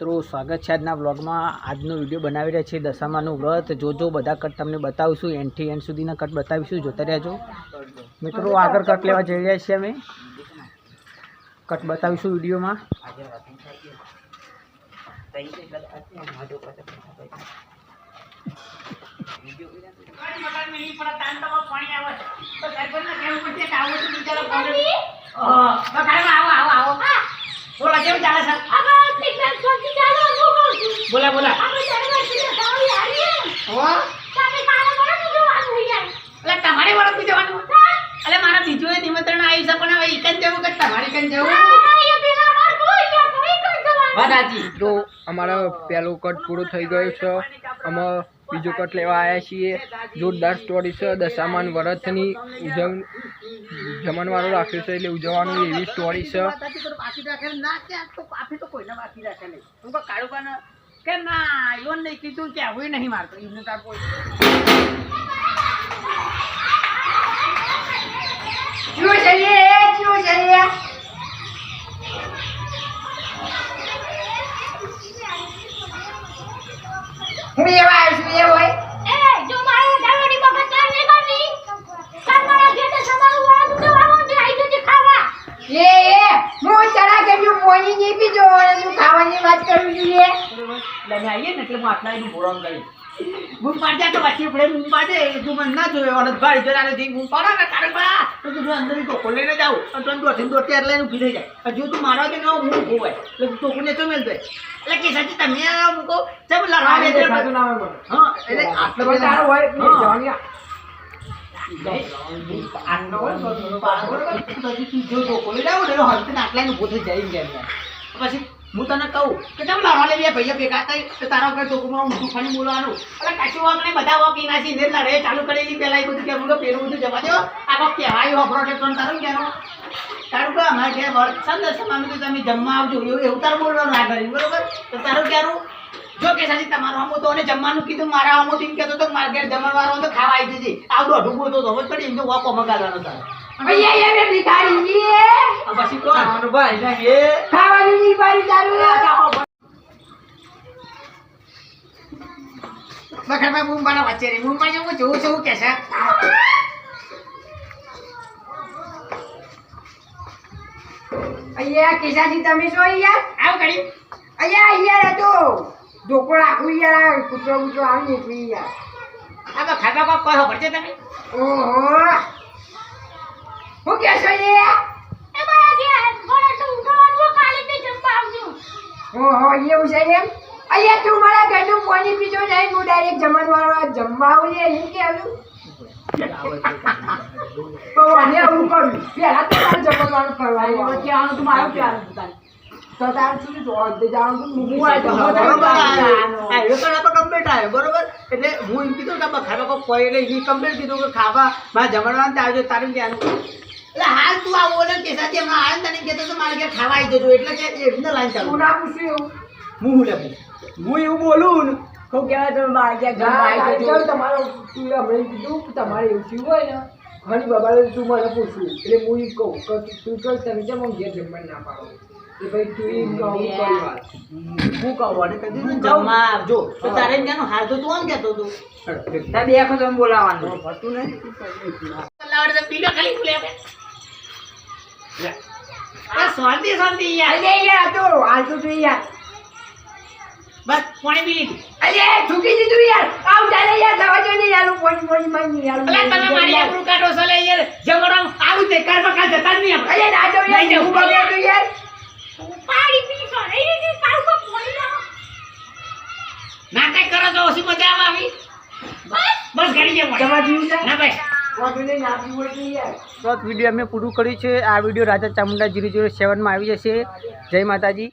મિત્રો, સ્વાગત છે આજના બ્લોગમાં આજનો વીડિયો બનાવી રહ્યા છીએ દશામાનું વ્રત. જોજો બધા કટ તમને બતાવીશું. એન્ડથી એન્ડ સુધીના કટ બતાવીશું. જોતા રહેજો. મિત્રો, આગળ કટ લેવા જઈ રહ્યા છીએ અમે. કટ બતાવીશું વિડીયોમાં. બોલા બોલા. એટલે તમારે વળગ જવાનું? એટલે મારા બીજું એ નિમંત્રણ આવ્યું છે પણ હવે એક જ જવું કે તમારે કઈ જવું? વાત અમારો પહેલો કટ પૂરો થઈ ગયો છે. અમે બીજો કટ લેવા આવ્યા છીએ. જોરદાર સ્ટોરી છે. દશામાન વ્રતની ઉજવણી જમણવારો રાખ્યો છે એટલે ઉજવવાની એવી સ્ટોરી છે. રાખે ના કે આ કીધું કે રાખે નહીં હું કહું કાળુબાને કે ના ઈવન નહીં કીધું કે આવું નહીં મારતો ખાવાની વાત કરવી જોઈએ? લઈને આવીએ ને એટલે હું આટલા એનું બોરામ કરી બૂમ પાડ્યા તો પછી આપણે બૂમ પાડે તું મને ના જોયો અને ભાઈ જરા નથી બૂમ પાડો ને તારે બા. તો તું અંદર ટોકો લઈને જાવ અને તું દોઢી દોઢી એટલે એનું થઈ જાય. જો તું મારો કે ન હું હોય એટલે તું ટોકુને તો મેલ દે. એટલે કે સાચી તમે મૂકો ચમ લડવા હા એટલે આટલો બધો તારો હોય જવાની આટલો હોય તો પાડો પછી હું તને કહું કે કેમ લડવા લે બે ભાઈઓ ભેગા થઈ તારા કઈ ટોકમાં હું દુખાની બોલવાનું એટલે કશું વાંક બધા વાંક એના છે લડે ચાલુ કરેલી પેલા એ બધું કે બોલો પેલું બધું જવા દો આ વખત કહેવાય હોપરો છે પણ તારું કહેવાનું તારું કે અમારે ઘેર વર્ત સંદેશ તો તમે જમવા આવજો એવું તારું બોલવાનું કરી? બરોબર તો તારું કહેવાનું જો કે સાજી તમારો અમો તો અને જમવાનું કીધું મારા અમો ટીમ કેતો તો મારા ઘેર જમણવારો તો ખાવા આવી દીધી આવડો બોલતો તો હવે પડી એમ તો વાપો મગાડવાનો તારે આ પછી કોણ ભાઈ ના એ બખરમાં બૂમ પાડો વચ્ચે રે. હું જોઉં છું કે છે? અહીંયા કેશાજી તમે શું યાર આવું કરી. અહીંયા અહીંયા તો ઢોકો રાખું યાર કૂતરો કૂતરો આવી એટલે યાર. આ બા ખાતા કોક કહો ભરજે તમે? ઓહો. હું કેશો યાર ઓહો એવું છે એમ? અહીંયા તું મારા ઘરનું પાણી પીજો નહીં હું ડાયરેક્ટ જમણવાળો જમવા આવું લે એમ કે આવ્યું તો અહીંયા હું કરું. પહેલાં તો મારે જમણવાળું કરવાનું ક્યાં તું મારું ક્યાં તાર હું કીધું કે ખાવા કોઈ એટલે એ કીધું કે ખાવા મારા જમણવાનું તારું એટલે હાલ તું આ ઓલે કે સાથે હમણાં હાલ તને કહેતો ઘેર એટલે કે લાઈન ચાલુ એવું હું લેવું હું એવું બોલું ને કહું કહેવાય તમે મારે હમણાં કીધું તમારે એવું થયું હોય ને ઘણી બાબા તું મને પૂછ્યું એટલે હું ઈ કહું તું ચાલ તમે કેમ ઘેર ના પાડો. એ ભાઈ તું ઈ કહું કરી વાત. હું કહું અને કદી જમવા આવજો તો તારે એમ કહેવાનું હાલ તો તું આમ કહેતો તું તાર બે આખો તમે બોલાવાનું. હતું ને લાવડે તો પીલો ખાલી ખુલે આ શાંતિ શાંતિ યાર. અરે યાર તો હાલ તો તું યાર. બસ પાણી પી લીધું અરે થૂકી દીધું યાર. આવ ચાલે યાર થવા જો ને યાર. પોણી પોણી માં યાર. અલા તમે મારી આપણું કાઢો છો યાર. જમણમ આવું તે કાલ બકાલ જતા નહીં અરે ના જો યાર. હું. બગડ્યો યાર નાટક કરો તો ઓછી મજા આવે આવી બસ ઘડી જાય તમારે પીવું છે ના ભાઈ વાંધો નહીં ના પીવું હોય તો યાર તો વીડિયો અમે પૂરું કર્યું છે. આ video Raja Chamunda zero zero સેવનમાં આવી જશે. જય માતાજી.